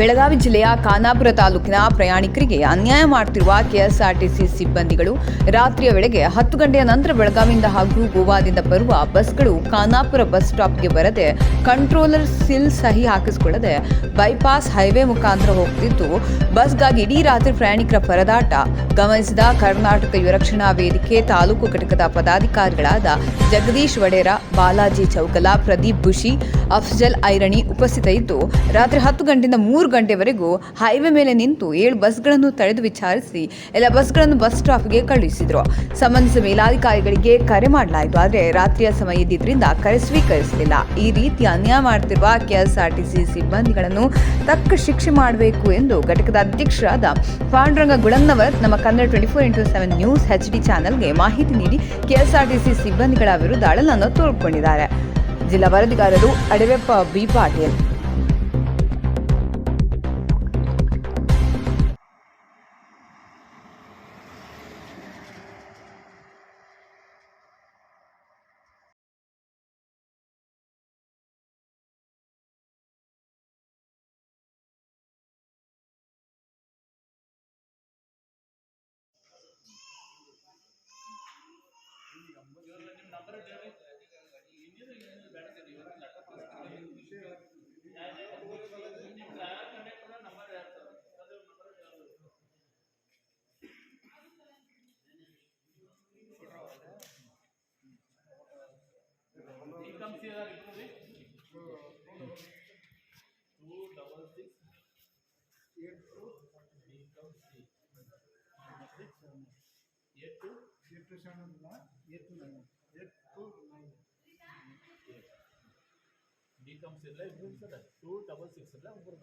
ಬೆಳಗಾವಿ ಜಿಲ್ಲೆಯ ಖಾನಾಪುರ ತಾಲೂಕಿನ ಪ್ರಯಾಣಿಕರಿಗೆ ಅನ್ಯಾಯ ಮಾಡುತ್ತಿರುವ ಕೆಎಸ್ಆರ್ಟಿಸಿ ಸಿಬ್ಬಂದಿಗಳು ರಾತ್ರಿಯ ವೇಳೆಗೆ ಹತ್ತು ಗಂಟೆಯ ನಂತರ ಬೆಳಗಾವಿಯಿಂದ ಹಾಗೂ ಗೋವಾದಿಂದ ಬರುವ ಬಸ್ಗಳು ಖಾನಾಪುರ ಬಸ್ ಸ್ಟಾಪ್ಗೆ ಬರದೆ ಕಂಟ್ರೋಲರ್ ಸಿಲ್ ಸಹಿ ಹಾಕಿಸಿಕೊಳ್ಳದೆ ಬೈಪಾಸ್ ಹೈವೇ ಮುಖಾಂತರ ಹೋಗ್ತಿದ್ದು ಬಸ್ಗಾಗಿ ಇಡೀ ರಾತ್ರಿ ಪ್ರಯಾಣಿಕರ ಪರದಾಟ ಗಮನಿಸಿದ ಕರ್ನಾಟಕ ಯುವರಕ್ಷಣಾ ವೇದಿಕೆ ತಾಲೂಕು ಘಟಕದ ಪದಾಧಿಕಾರಿಗಳಾದ ಜಗದೀಶ್ ವಡೇರ, ಬಾಲಾಜಿ ಚೌಕಲ, ಪ್ರದೀಪ್ ಬುಷಿ ಅಫ್ಜಲ್ ಐರಣಿ ಉಪಸ್ಥಿತ ಇದ್ದು ರಾತ್ರಿ ಹತ್ತು ಗಂಟೆಯಿಂದ ಮೂರು ಗಂಟೆವರೆಗೂ ಹೈವೇ ಮೇಲೆ ನಿಂತು ಏಳು ಬಸ್ಗಳನ್ನು ತಡೆದು ವಿಚಾರಿಸಿ ಎಲ್ಲ ಬಸ್ಗಳನ್ನು ಬಸ್ ಸ್ಟಾಪ್ಗೆ ಕಳುಹಿಸಿದರು. ಸಂಬಂಧಿಸಿದ ಮೇಲಾಧಿಕಾರಿಗಳಿಗೆ ಕರೆ ಮಾಡಲಾಯಿತು, ಆದರೆ ರಾತ್ರಿಯ ಸಮಯ ಇದ್ದಿದ್ದರಿಂದ ಕರೆ ಸ್ವೀಕರಿಸಲಿಲ್ಲ. ಈ ರೀತಿ ಅನ್ಯಾಯ ಮಾಡ್ತಿರುವ ಕೆಎಸ್ಆರ್ಟಿಸಿ ಸಿಬ್ಬಂದಿಗಳನ್ನು ತಕ್ಕ ಶಿಕ್ಷೆ ಮಾಡಬೇಕು ಎಂದು ಘಟಕದ ಅಧ್ಯಕ್ಷರಾದ ಪಾಂಡುರಂಗ ಗುಳನ್ನವರ್ ನಮ್ಮ Kannada twenty four into seven news H D ಚಾನೆಲ್ಗೆ ಮಾಹಿತಿ ನೀಡಿ ಕೆಎಸ್ಆರ್ಟಿಸಿ ಸಿಬ್ಬಂದಿಗಳ ವಿರುದ್ಧ ಅಳಲನ್ನು ತೋಡ್ಕೊಂಡಿದ್ದಾರೆ ಜಿಲ್ಲಾ ವರದಿಗಾರರು Adaveppa B Patil. Income season ఎట్లుంది two double six eight two income C six eight two eight two seven eight two nine eight two nine B com సీజన్లో ఇప్పుడు టూ డబల్ సిక్స్లో ఇప్పుడు